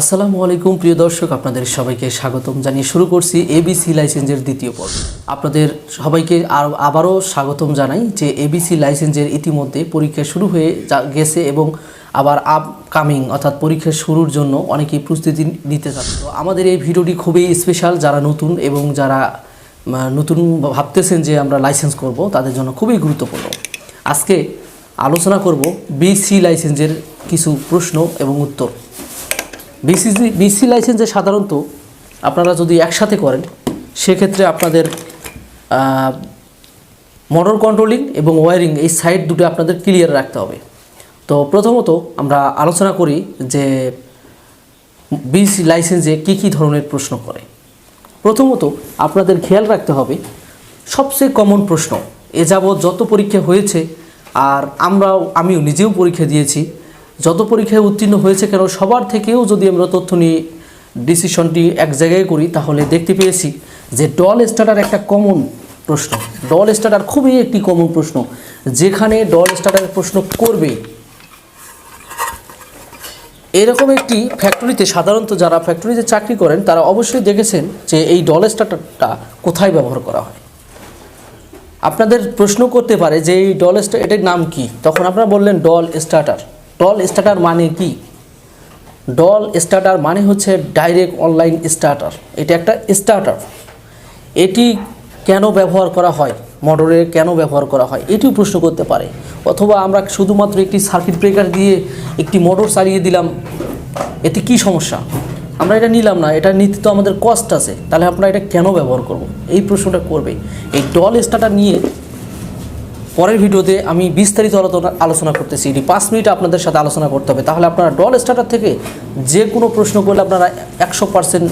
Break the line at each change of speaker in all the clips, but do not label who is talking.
আসসালামু আলাইকুম, প্রিয় দর্শক, আপনাদের সবাইকে স্বাগতম জানিয়ে শুরু করছি এবিসি লাইসেন্সের দ্বিতীয় পর্ব। আপনাদের সবাইকে আর, আবারও স্বাগতম জানাই যে এবিসি লাইসেন্সের ইতিমধ্যে পরীক্ষা শুরু হয়ে গেছে এবং আবার আপকামিং অর্থাৎ পরীক্ষা শুরুর জন্য অনেকেই প্রস্তুতি নিতে যাচ্ছে। তো আমাদের এই ভিডিওটি খুবই স্পেশাল যারা নতুন এবং যারা নতুন ভাবতেছেন যে আমরা লাইসেন্স করব, তাদের জন্য খুবই গুরুত্বপূর্ণ। আজকে আলোচনা করব বিসি লাইসেন্সের কিছু প্রশ্ন এবং উত্তর। বিসিসি বিসি লাইসেন্সে সাধারণত আপনারা যদি একসাথে করেন, সেক্ষেত্রে আপনাদের মোটর কন্ট্রোলিং এবং ওয়ারিং এই সাইড দুটো আপনাদের ক্লিয়ার রাখতে হবে। তো প্রথমত আমরা আলোচনা করি যে বিসি লাইসেন্সে কী কী ধরনের প্রশ্ন করে। প্রথমত আপনাদের খেয়াল রাখতে হবে, সবচেয়ে কমন প্রশ্ন, এ যাবৎ যত পরীক্ষা হয়েছে, আর আমরাও, আমিও নিজেও পরীক্ষা দিয়েছি যত পরীক্ষায় উত্তীর্ণ হয়েছে কেন সবার থেকেও যদি আমরা তথ্য নিয়ে ডিসিশনটি এক জায়গায় করি, তাহলে দেখতে পেয়েছি যে ডল স্টার্টার একটা কমন প্রশ্ন। ডল স্টার্টার খুবই একটি কমন প্রশ্ন, যেখানে ডল স্টার্টারের প্রশ্ন করবে। এরকম একটি ফ্যাক্টরিতে সাধারণত যারা ফ্যাক্টরিতে চাকরি করেন, তারা অবশ্যই দেখেছেন যে এই ডল স্টার্টারটা কোথায় ব্যবহার করা হয়। আপনাদের প্রশ্ন করতে পারে যে এই ডল স্টার এটার নাম কি? তখন আপনারা বললেন ডল স্টার্টার। ডল স্টার্টার মানে কি? ডল স্টার্টার মানে হচ্ছে ডাইরেক্ট অনলাইন স্টার্টার। এটা একটা স্টার্টার। এটি কেন ব্যবহার করা হয়? মোটরে কেন ব্যবহার করা হয়? এটিও প্রশ্ন করতে পারে। অথবা আমরা শুধুমাত্র একটি সার্কিট ব্রেকার দিয়ে একটি মোটর চালিয়ে দিলাম। এতে কি সমস্যা? আমরা এটা নিলাম না। এটা নিতে তো আমাদের কষ্ট আছে। তাহলে আমরা এটা কেন ব্যবহার করব? এই প্রশ্নটা করবে। এই ডল স্টার্টার নিয়ে পরের ভিডিওতে আমি বিস্তারিত আলোচনা করতেছি। এটি পাঁচ মিনিট আপনাদের সাথে আলোচনা করতে হবে। তাহলে আপনারা ডল স্টার্টার থেকে যে কোনো প্রশ্ন করলে আপনারা একশো পার্সেন্ট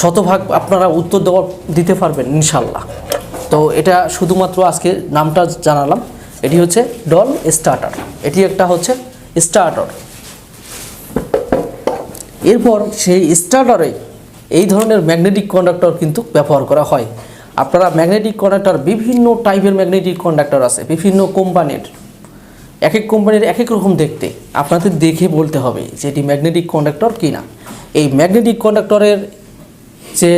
শতভাগ আপনারা উত্তর দেওয়া দিতে পারবেন ইনশাল্লাহ তো এটা শুধুমাত্র আজকে নামটা জানালাম। এটি হচ্ছে ডল স্টার্টার। এটি একটা হচ্ছে স্টার্টার। এরপর সেই স্টার্টারে এই ধরনের ম্যাগনেটিক কন্ডাক্টর কিন্তু ব্যবহার করা হয়। আপনারা ম্যাগনেটিক কন্ডাক্টর বিভিন্ন টাইপের ম্যাগনেটিক কন্ডাক্টর আছে, বিভিন্ন কোম্পানির এক এক কোম্পানির এক এক রকম দেখতে। আপনাদের দেখে বলতে হবে যে এটি ম্যাগনেটিক কন্ডাক্টর কি না এই ম্যাগনেটিক কন্ডাক্টরের যে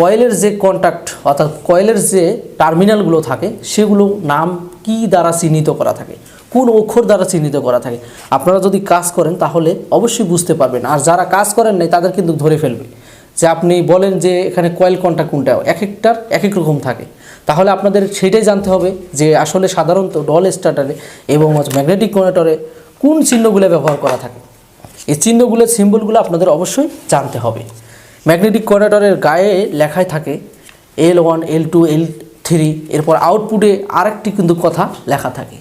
কয়েলের যে কন্ট্যাক্ট অর্থাৎ কয়েলের যে টার্মিনালগুলো থাকে, সেগুলো নাম কি দ্বারা চিহ্নিত করা থাকে? কোন অক্ষর দ্বারা চিহ্নিত করা থাকে? আপনারা যদি কাজ করেন, তাহলে অবশ্যই বুঝতে পারবেন। আর যারা কাজ করেন নাই, তাদের কিন্তু ধরে ফেলবে। যে আপনি বলেন যে এখানে কয়েল কন্ট্যাক্ট কোনটা, এক একটার এক এক রকম থাকে। তাহলে আপনাদের সেটাই জানতে হবে যে আসলে সাধারণত ডল স্টার্টারে এবং ম্যাগনেটিক কনেটরে কোন চিহ্নগুলো ব্যবহার করা থাকে। এই চিহ্নগুলো, সিম্বলগুলো আপনাদের অবশ্যই জানতে হবে। ম্যাগনেটিক কনেটরের গায়ে লেখায় থাকে L one L two L three এরপর আউটপুটে আরেকটি কিন্তু কথা লেখা থাকে।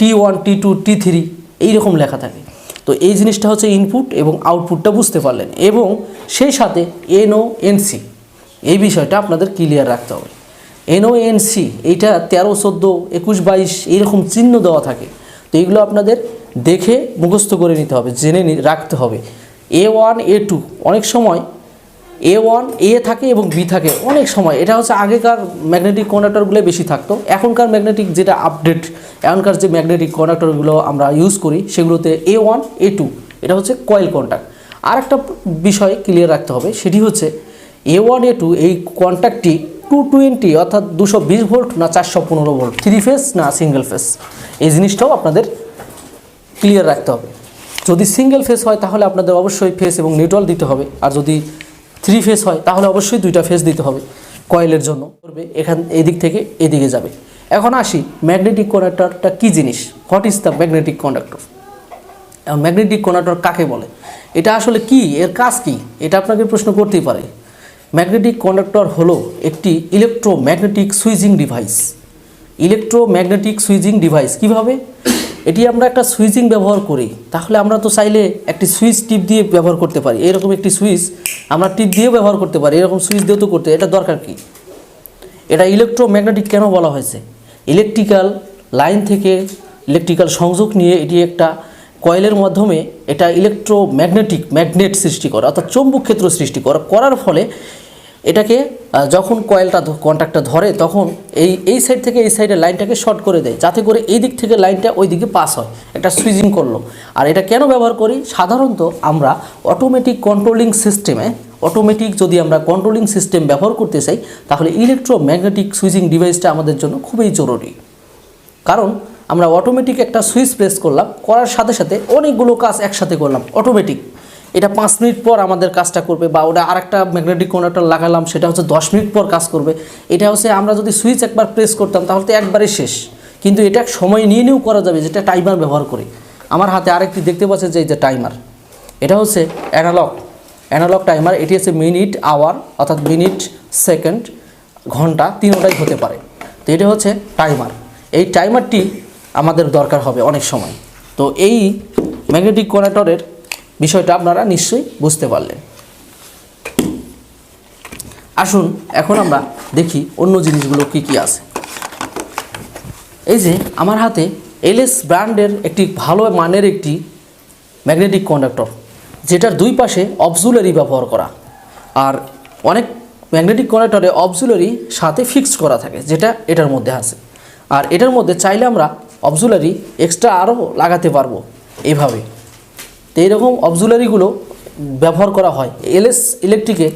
T one T two T three এইরকম লেখা থাকে। তো এই জিনিসটা হচ্ছে ইনপুট এবং আউটপুটটা বুঝতে পারলেন। এবং সেই সাথে এনও এনসি এই বিষয়টা আপনাদের ক্লিয়ার রাখতে হবে। এনও এনসি এইটা তেরো, চোদ্দ, একুশ, বাইশ, এইরকম চিহ্ন দেওয়া থাকে। তো এইগুলো আপনাদের দেখে মুখস্থ করে নিতে হবে, জেনে রাখতে হবে। এ ওয়ান এ টু অনেক সময় এ ওয়ান এ থাকে এবং বি থাকে অনেক সময়। এটা হচ্ছে আগেকার ম্যাগনেটিক কন্ডাক্টরগুলো বেশি থাকতো। এখনকার ম্যাগনেটিক যেটা আপডেট এখনকার যে ম্যাগনেটিক কন্ডাক্টরগুলো আমরা ইউজ করি, সেগুলোতে এ ওয়ান এ টু এটা হচ্ছে কয়েল কন্ট্যাক্ট আর একটা বিষয় ক্লিয়ার রাখতে হবে, সেটি হচ্ছে এ ওয়ান এ টু এই কন্ট্যাক্টটি টু টোয়েন্টি অর্থাৎ দুশো বিশ ভোল্ট না চারশো পনেরো ভোল্ট থ্রি ফেস না সিঙ্গেল ফেস এই জিনিসটাও আপনাদের ক্লিয়ার রাখতে হবে। যদি সিঙ্গেল ফেস হয় তাহলে আপনাদের অবশ্যই ফেস এবং নিউট্রাল দিতে হবে। আর যদি থ্রি ফেস হয়, তাহলে অবশ্যই দুইটা ফেস দিতে হবে কয়েলের জন্য। করবে, এখান, এদিক থেকে এদিকে যাবে। এখন আসি ম্যাগনেটিক কন্ডাক্টরটা কী জিনিস? What is the magnetic conductor magnetic conductor কাকে বলে? এটা আসলে কি? এর কাজ কি? এটা আপনাকে প্রশ্ন করতেই পারে। ম্যাগনেটিক কন্ডাক্টর হলো একটি electromagnetic switching device electromagnetic switching device কীভাবে? এটি আমরা একটা সুইচিং ব্যবহার করি, তাহলে আমরা তো চাইলে একটি সুইচ টিপ দিয়ে ব্যবহার করতে পারি। এরকম একটি সুইচ আমরা টিপ দিয়েও ব্যবহার করতে পারি, এরকম সুইচ দিয়েও তো করতে এটা দরকার কি? এটা ইলেকট্রোম্যাগনেটিক কেন বলা হয়েছে? ইলেকট্রিক্যাল লাইন থেকে ইলেকট্রিক্যাল সংযোগ নিয়ে এটি একটা কয়েলের মাধ্যমে এটা ইলেকট্রোম্যাগনেটিক ম্যাগনেট সৃষ্টি করে, অর্থাৎ চৌম্বক ক্ষেত্র সৃষ্টি করা, করার ফলে এটাকে যখন কয়েলটা কন্ট্যাক্টটা ধরে, তখন এই এই সাইড থেকে এই সাইডে লাইনটাকে শর্ট করে দেয়, যাতে করে এই দিক থেকে লাইনটা ওই দিকে পাস হয়। একটা সুইচিং করল। আর এটা কেন ব্যবহার করি? সাধারণত আমরা অটোমেটিক কন্ট্রোলিং সিস্টেমে অটোমেটিক যদি আমরা কন্ট্রোলিং সিস্টেম ব্যবহার করতে চাই, তাহলে ইলেকট্রোম্যাগনেটিক সুইচিং ডিভাইসটা আমাদের জন্য খুবই জরুরি। কারণ আমরা অটোমেটিক একটা সুইচ প্রেস করলাম, করার সাথে সাথে অনেকগুলো কাজ একসাথে করলাম অটোমেটিক এটা পাঁচ মিনিট পর আমাদের কাজটা করবে বা ওটা আরেকটা ম্যাগনেটিক কন্ডাক্টর লাগালাম, সেটা হচ্ছে দশ মিনিট পর কাজ করবে। এটা হচ্ছে আমরা যদি সুইচ একবার প্রেস করতাম তাহলে তো একবারে শেষ। কিন্তু এটা সময় নিয়ে নিয়েও করা যাবে যেটা টাইমার ব্যবহার করে। আমার হাতে আরেকটি দেখতে পাচ্ছেন যে এই যে টাইমার এটা হচ্ছে অ্যানালগ অ্যানালগ টাইমার এটি হচ্ছে মিনিট আওয়ার অর্থাৎ মিনিট সেকেন্ড ঘণ্টা, তিনোটাই হতে পারে। তো এটা হচ্ছে টাইমার এই টাইমারটি আমাদের দরকার হবে অনেক সময়। তো এই ম্যাগনেটিক কনেক্টরের বিষয়টা আপনারা নিশ্চয়ই বুঝতে পারলেন। আসুন, এখন আমরা দেখি অন্য জিনিসগুলো কি কি আছে। এই যে, আমার হাতে এলএস ব্র্যান্ডের একটি ভালো মানের একটি ম্যাগনেটিক কন্ডাক্টর, যেটার দুই পাশে অবজুলারি ব্যবহার করা। আর অনেক ম্যাগনেটিক কন্ডাক্টরে অবজুলারি সাথে ফিক্সড করা থাকে, যেটা এটার মধ্যে আছে। আর এটার মধ্যে চাইলে আমরা অবজুলারি এক্সট্রা আরও লাগাতে পারব এইভাবে তো এইরকম অবজুলারিগুলো ব্যবহার করা হয়। এলএস ইলেকট্রিকে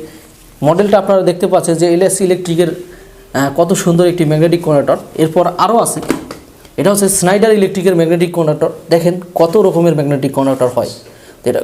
মডেলটা আপনারা দেখতে পাচ্ছেন যে এলএস ইলেকট্রিকের কত সুন্দর একটি ম্যাগনেটিক কন্ডাক্টর এরপর আরও আছে, এটা হচ্ছে স্নাইডার ইলেকট্রিকের ম্যাগনেটিক কন্ডাক্টর দেখেন কত রকমের ম্যাগনেটিক কন্ডাক্টর হয়। এটা